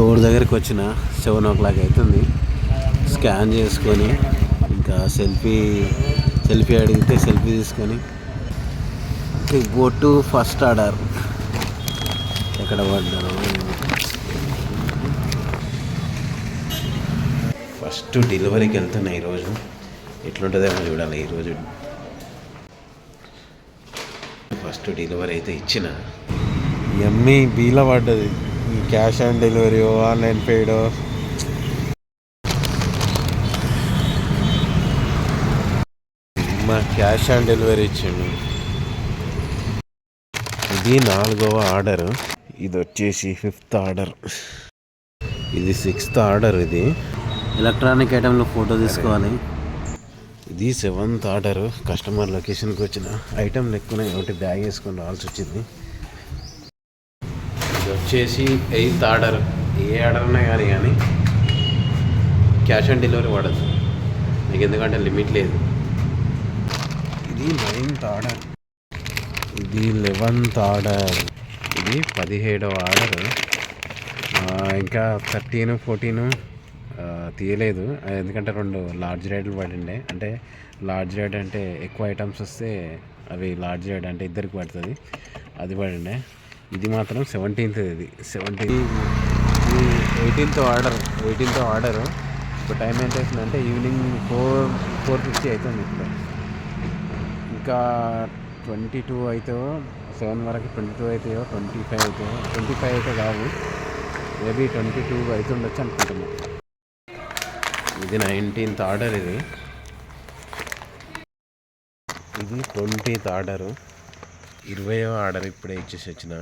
Store దగ్గరికి వచ్చిన seven o'clock అవుతుంది. స్కాన్ చేసుకొని ఇంకా సెల్ఫీ సెల్ఫీ అడిగితే సెల్ఫీ తీసుకొని గో టు ఫస్ట్ ఆర్డర్. ఎక్కడ పడ్డాను ఫస్ట్ డెలివరీకి వెళ్తున్నా ఈరోజు ఎట్లుంటుందేమో చూడాలి ఈరోజు ఫస్ట్ డెలివరీ అయితే ఇచ్చిన. ఎమ్మి బీల పడ్డది. ఈ cash on delivery online paid మా క్యాష్ ఆన్ డెలివరీ ఇచ్చిండు. ఇది నాలుగవ ఆర్డర్. ఇది వచ్చేసి ఫిఫ్త్ ఆర్డర్. ఇది సిక్స్త్ ఆర్డర్ ఇది. ఎలక్ట్రానిక్ ఐటెంలో ఫోటో తీసుకోవాలి. ఇది సెవెంత్ ఆర్డర్. కస్టమర్ లొకేషన్కి వచ్చిన ఐటెం లెక్కున ఒకటి బ్యాగ్ వేసుకొని రావాల్సి వచ్చింది. వచ్చేసి ఎయిత్ ఆర్డర్. ఏ ఆర్డర్ అయినా కానీ కానీ క్యాష్ ఆన్ డెలివరీ పడదు మీకు ఎందుకంటే లిమిట్ లేదు. ఇది నైన్త్ ఆర్డర్. ఇది లెవెన్త్ ఆర్డర్. ఇది పదిహేడవ ఆర్డర్. ఇంకా థర్టీన్ ఫోర్టీన్ తీయలేదు. ఎందుకంటే రెండు లార్జ్ రైడ్లు పడిండే. అంటే లార్జ్ రైడ్ అంటే ఎక్కువ ఐటమ్స్ వస్తే అవి లార్జ్ రైడ్ అంటే ఇద్దరికి పడుతుంది. అది పడిండే. ఇది మాత్రం సెవెంటీన్త్ ఇది. Seventeen eighteenth order eighteenth order ఇప్పుడు టైం ఎంత అవుతుందంటే ఈవినింగ్ ఫోర్ ఫోర్ ఫిఫ్టీ అవుతుంది ఇప్పుడు. ఇంకా ట్వంటీ టూ అయితే సెవెన్ వరకు ట్వంటీ టూ అవుతాయో ట్వంటీ ఫైవ్ అవుతాయో ట్వంటీ ఫైవ్ అయితే కావు మేబీ ట్వంటీ టూ అవుతుండొచ్చు అనుకుంటున్నా. ఇది నైన్టీన్త్ ఆర్డర్ ఇది. ఇది ట్వంటీత్ ఆర్డరు ఇరవయో ఆర్డర్ ఇప్పుడే ఇచ్చేసి వచ్చిన.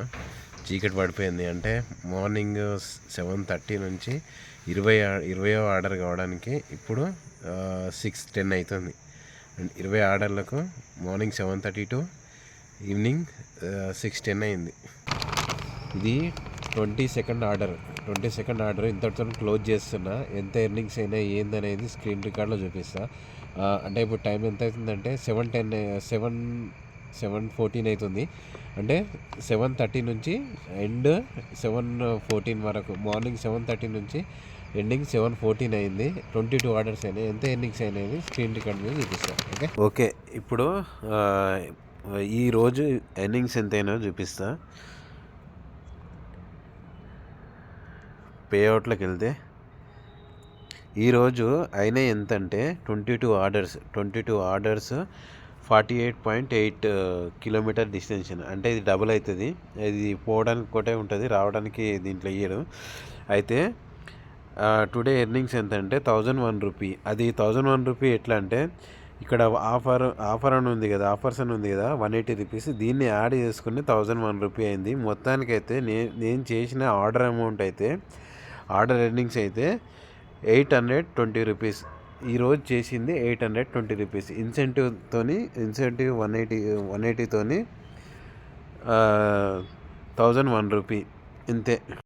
చీకటి పడిపోయింది. అంటే మార్నింగ్ సెవెన్ థర్టీ నుంచి ఇరవై ఇరవయో ఆర్డర్ కావడానికి ఇప్పుడు సిక్స్ టెన్ అవుతుంది అండ్ ఇరవై ఆర్డర్లకు morning seven thirty to evening six ten అయింది. ఇది twenty second order. Twenty second order ఇంతటితో క్లోజ్ చేస్తున్నా. ఎంత ఎర్నింగ్స్ అయినా ఏందనేది స్క్రీన్ రికార్డ్లో చూపిస్తా. అంటే ఇప్పుడు టైం ఎంత అవుతుందంటే seven ten seven seven fourteen అవుతుంది అంటే సెవెన్ థర్టీ నుంచి ఎండ్ సెవెన్ ఫోర్టీన్ వరకు మార్నింగ్ సెవెన్ థర్టీ నుంచి ఎండింగ్ సెవెన్ ఫోర్టీన్ అయింది. ట్వంటీ టూ ఆర్డర్స్ అయినాయి. ఎంత ఎన్నింగ్స్ అయినాయి? స్క్రీన్ రికార్డ్ మీద చూపిస్తాను. ఓకే ఓకే ఇప్పుడు ఈ రోజు ఎర్నింగ్స్ ఎంతైనా చూపిస్తా. పేఅవుట్లోకి వెళ్తే ఈరోజు అయినా ఎంత అంటే twenty two orders twenty two orders forty eight point eight uh, kilometre distance అంటే ఇది డబుల్ అవుతుంది. ఇది పోవడానికి ఒకటే ఉంటుంది. రావడానికి దీంట్లో ఇయ్యడం. అయితే uh, టుడే ఎర్నింగ్స్ ఎంత అంటే థౌజండ్ వన్ రూపీ. అది థౌజండ్ వన్ రూపీ ఎట్లా అంటే ఇక్కడ ఆఫర్ ఆఫర్ అని ఉంది కదా ఆఫర్స్ అని ఉంది కదా వన్ ఎయిటీ రూపీస్. దీన్ని యాడ్ చేసుకుని థౌజండ్ వన్ రూపీ అయింది. మొత్తానికైతే నేను నేను చేసిన ఆర్డర్ అమౌంట్ అయితే ఆర్డర్ ఎర్నింగ్స్ అయితే ఎయిట్ హండ్రెడ్ ట్వంటీ రూపీస్. ఈరోజు చేసింది ఎయిట్ హండ్రెడ్ ట్వంటీ రూపీస్. ఇన్సెంటివ్తోని ఇన్సెంటివ్ వన్ ఎయిటీ వన్ ఎయిటీతోని థౌజండ్ వన్ రూపీ. ఇంతే.